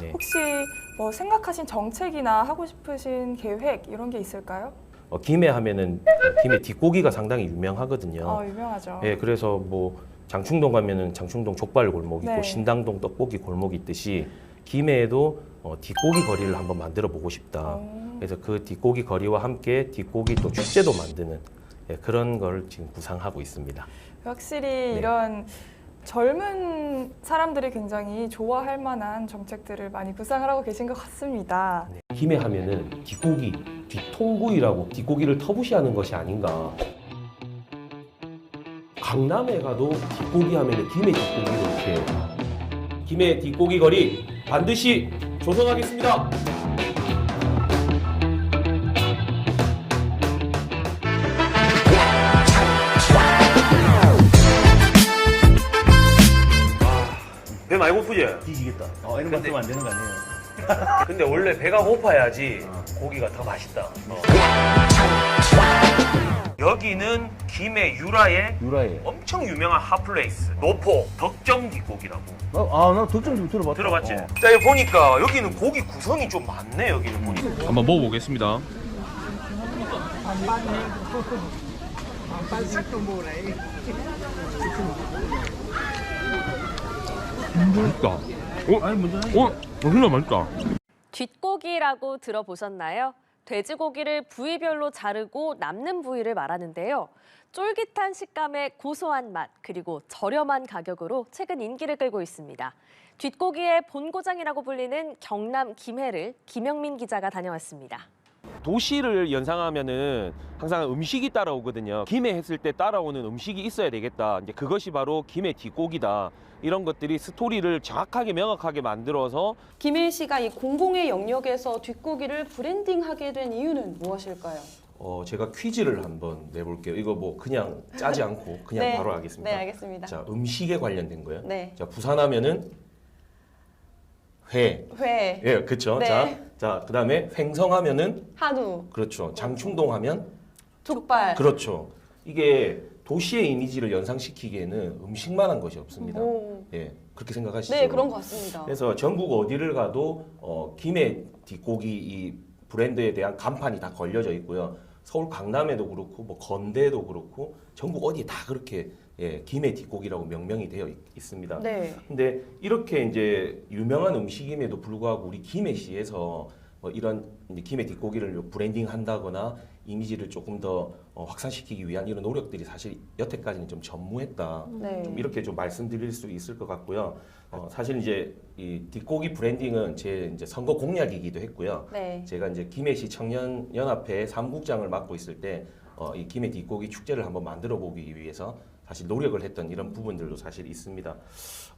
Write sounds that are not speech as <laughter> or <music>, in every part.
네. 혹시 뭐 생각하신 정책이나 하고 싶으신 계획 이런 게 있을까요? 어, 김해 하면은 어, 김해 뒷고기가 상당히 유명하거든요. 어, 유명하죠. 예, 그래서 뭐 장충동 가면은 장충동 족발 골목 있고 네. 신당동 떡볶이 골목 있듯이 김해에도 어, 뒷고기 거리를 한번 만들어 보고 싶다. 어, 그래서 그 뒷고기 거리와 함께 뒷고기 또 축제도 만드는 예, 그런 걸 지금 구상하고 있습니다. 확실히 네. 이런 젊은 사람들이 굉장히 좋아할 만한 정책들을 많이 구상을 하고 계신 것 같습니다. 네. 김해 하면은 뒷고기, 뒷통구이라고 뒷고기를 터부시하는 것이 아닌가. 강남에 가도 뒷고기 하면은 김해 뒷고기로 이렇게 김해 뒷고기 거리 반드시 조성하겠습니다. 많이 고프지? 뒤지겠다. 어, 이런 거 쓰면 안 되는 거 아니에요? <laughs> 근데 원래 배가 고파야지 고기가 더 맛있다. 어. 여기는 김해 유라의 유라에. 엄청 유명한 핫플레이스 노포 덕정 뒷고기라고 나, 아, 나 덕정 좀 들어봤다. 들어봤지? 어. 자 여기 보니까 여기는 고기 구성이 좀 많네 여기는 보니까 한번 먹어보겠습니다. 맛있다. 어? 아니, 먼저 어? 진짜 맛있다. 뒷고기라고 들어보셨나요? 돼지고기를 부위별로 자르고 남는 부위를 말하는데요. 쫄깃한 식감에 고소한 맛, 그리고 저렴한 가격으로 최근 인기를 끌고 있습니다. 뒷고기의 본고장이라고 불리는 경남 김해를 김영민 기자가 다녀왔습니다. 도시를 연상하면은 항상 음식이 따라오거든요. 김해 했을 때 따라오는 음식이 있어야 되겠다. 이제 그것이 바로 김해 뒷고기다. 이런 것들이 스토리를 정확하게 명확하게 만들어서 김해시가 이 공공의 영역에서 뒷고기를 브랜딩하게 된 이유는 무엇일까요? 어, 제가 퀴즈를 한번 내볼게요. 이거 뭐 그냥 짜지 않고 그냥 <laughs> 네. 바로 하겠습니다. 네, 알겠습니다. 자, 음식에 관련된 거예요. 네. 자, 부산하면은 회. 회, 예, 그렇죠. 네. 자, 자, 그다음에 횡성하면은 한우, 그렇죠. 장충동 하면 족발. 그렇죠. 이게 도시의 이미지를 연상시키기에는 음식만 한 것이 없습니다. 오. 예, 그렇게 생각하시죠? 네, 그런 것 같습니다. 그래서 전국 어디를 가도 어, 김해 뒷고기 이 브랜드에 대한 간판이 다 걸려져 있고요. 서울 강남에도 그렇고 뭐 건대도 그렇고 전국 어디 다 그렇게 예, 김해 뒷고기라고 명명이 되어 있, 있습니다. 네. 근데 이렇게 이제 유명한 음식임에도 불구하고 우리 김해시에서 뭐 이런 이제 김해 뒷고기를 브랜딩 한다거나 이미지를 조금 더 어, 확산시키기 위한 이런 노력들이 사실 여태까지는 좀 전무했다. 네. 좀 이렇게 좀 말씀드릴 수 있을 것 같고요. 어, 사실 이제 이 뒷고기 브랜딩은 제 이제 선거 공약이기도 했고요. 네. 제가 이제 김해시 청년 연합회 사무국장을 맡고 있을 때 어, 이 김해 뒷고기 축제를 한번 만들어 보기 위해서 사실 노력을 했던 이런 부분들도 사실 있습니다.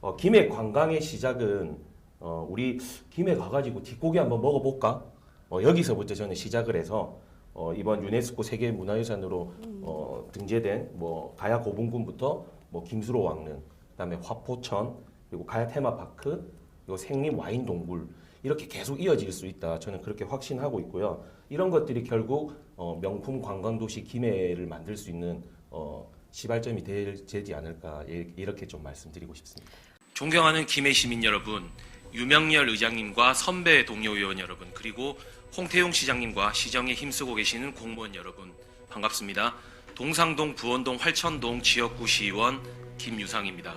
어, 김해 관광의 시작은 어, 우리 김해 가가지고 뒷고기 한번 먹어볼까? 어, 여기서부터 저는 시작을 해서 어, 이번 유네스코 세계 문화유산으로 어, 등재된 뭐 가야 고분군부터 뭐 김수로 왕릉, 그다음에 화포천, 그리고 가야 테마파크, 그리고 생림 와인 동굴 이렇게 계속 이어질 수 있다. 저는 그렇게 확신하고 있고요. 이런 것들이 결국 어, 명품 관광도시 김해를 만들 수 있는 어, 시발점이 될, 되지 않을까 예, 이렇게 좀 말씀드리고 싶습니다. 존경하는 김해 시민 여러분, 유명열 의장님과 선배 동료 의원 여러분, 그리고 홍태용 시장님과 시정에 힘쓰고 계시는 공무원 여러분, 반갑습니다. 동상동, 부원동, 활천동 지역구 시의원 김유상입니다.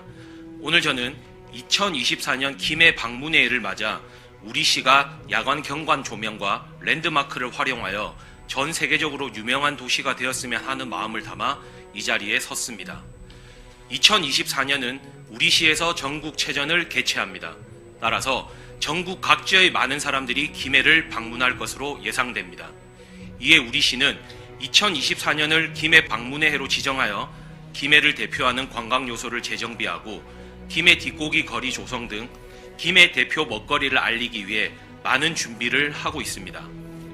오늘 저는 2024년 김해 방문회를 맞아 우리 시가 야간 경관 조명과 랜드마크를 활용하여 전 세계적으로 유명한 도시가 되었으면 하는 마음을 담아 이 자리에 섰습니다. 2024년은 우리 시에서 전국 체전을 개최합니다. 따라서 전국 각지의 많은 사람들이 김해를 방문할 것으로 예상됩니다. 이에 우리 시는 2024년을 김해 방문의 해로 지정하여 김해를 대표하는 관광 요소를 재정비하고 김해 뒷고기 거리 조성 등 김해 대표 먹거리를 알리기 위해 많은 준비를 하고 있습니다.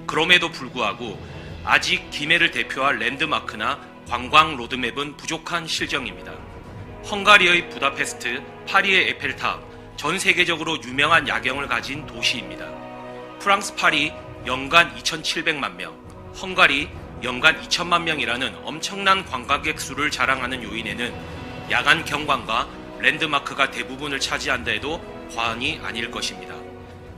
그럼에도 불구하고 아직 김해를 대표할 랜드마크나 관광 로드맵은 부족한 실정입니다. 헝가리의 부다페스트, 파리의 에펠탑, 전 세계적으로 유명한 야경을 가진 도시입니다. 프랑스 파리 연간 2,700만 명, 헝가리 연간 2천만 명이라는 엄청난 관광객 수를 자랑하는 요인에는 야간 경관과 랜드마크가 대부분을 차지한다 해도 과언이 아닐 것입니다.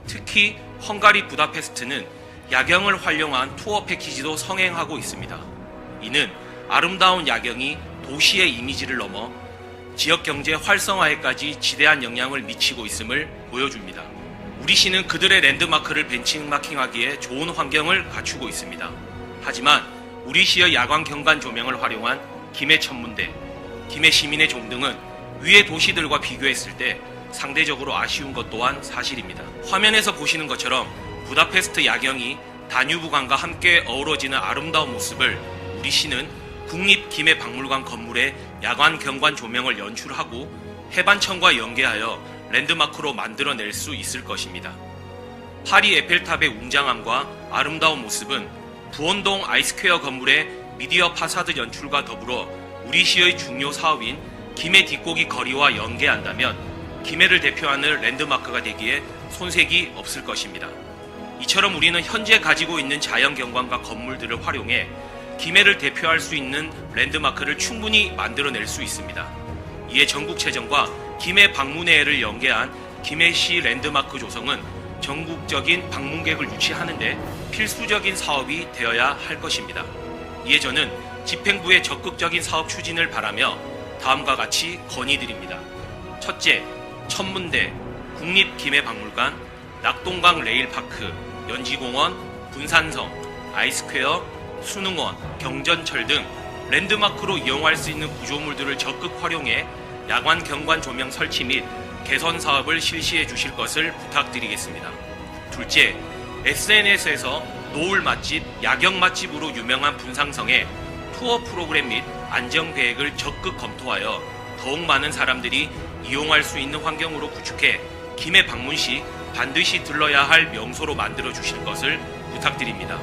특히 헝가리 부다페스트는 야경을 활용한 투어 패키지도 성행하고 있습니다. 이는 아름다운 야경이 도시의 이미지를 넘어 지역 경제 활성화에까지 지대한 영향을 미치고 있음을 보여줍니다. 우리 시는 그들의 랜드마크를 벤치마킹하기에 좋은 환경을 갖추고 있습니다. 하지만 우리 시의 야광 경관 조명을 활용한 김해 천문대, 김해 시민의 종 등은 위의 도시들과 비교했을 때 상대적으로 아쉬운 것 또한 사실입니다. 화면에서 보시는 것처럼 부다페스트 야경이 다뉴브강과 함께 어우러지는 아름다운 모습을 우리 시는 국립 김해 박물관 건물에 야간 경관 조명을 연출하고 해반천과 연계하여 랜드마크로 만들어낼 수 있을 것입니다. 파리 에펠탑의 웅장함과 아름다운 모습은 부원동 아이스퀘어 건물의 미디어 파사드 연출과 더불어 우리 시의 중요 사업인 김해 뒷고기 거리와 연계한다면 김해를 대표하는 랜드마크가 되기에 손색이 없을 것입니다. 이처럼 우리는 현재 가지고 있는 자연 경관과 건물들을 활용해 김해를 대표할 수 있는 랜드마크를 충분히 만들어낼 수 있습니다. 이에 전국체전과 김해 방문회를 연계한 김해시 랜드마크 조성은 전국적인 방문객을 유치하는데 필수적인 사업이 되어야 할 것입니다. 이에 저는 집행부의 적극적인 사업 추진을 바라며 다음과 같이 건의드립니다. 첫째, 천문대, 국립김해박물관, 낙동강 레일파크, 연지공원, 분산성, 아이스퀘어, 수능원, 경전철 등 랜드마크로 이용할 수 있는 구조물들을 적극 활용해 야간 경관 조명 설치 및 개선 사업을 실시해 주실 것을 부탁드리겠습니다. 둘째, SNS에서 노을 맛집, 야경 맛집으로 유명한 분상성에 투어 프로그램 및 안정 계획을 적극 검토하여 더욱 많은 사람들이 이용할 수 있는 환경으로 구축해 김해 방문 시 반드시 들러야 할 명소로 만들어 주실 것을 부탁드립니다.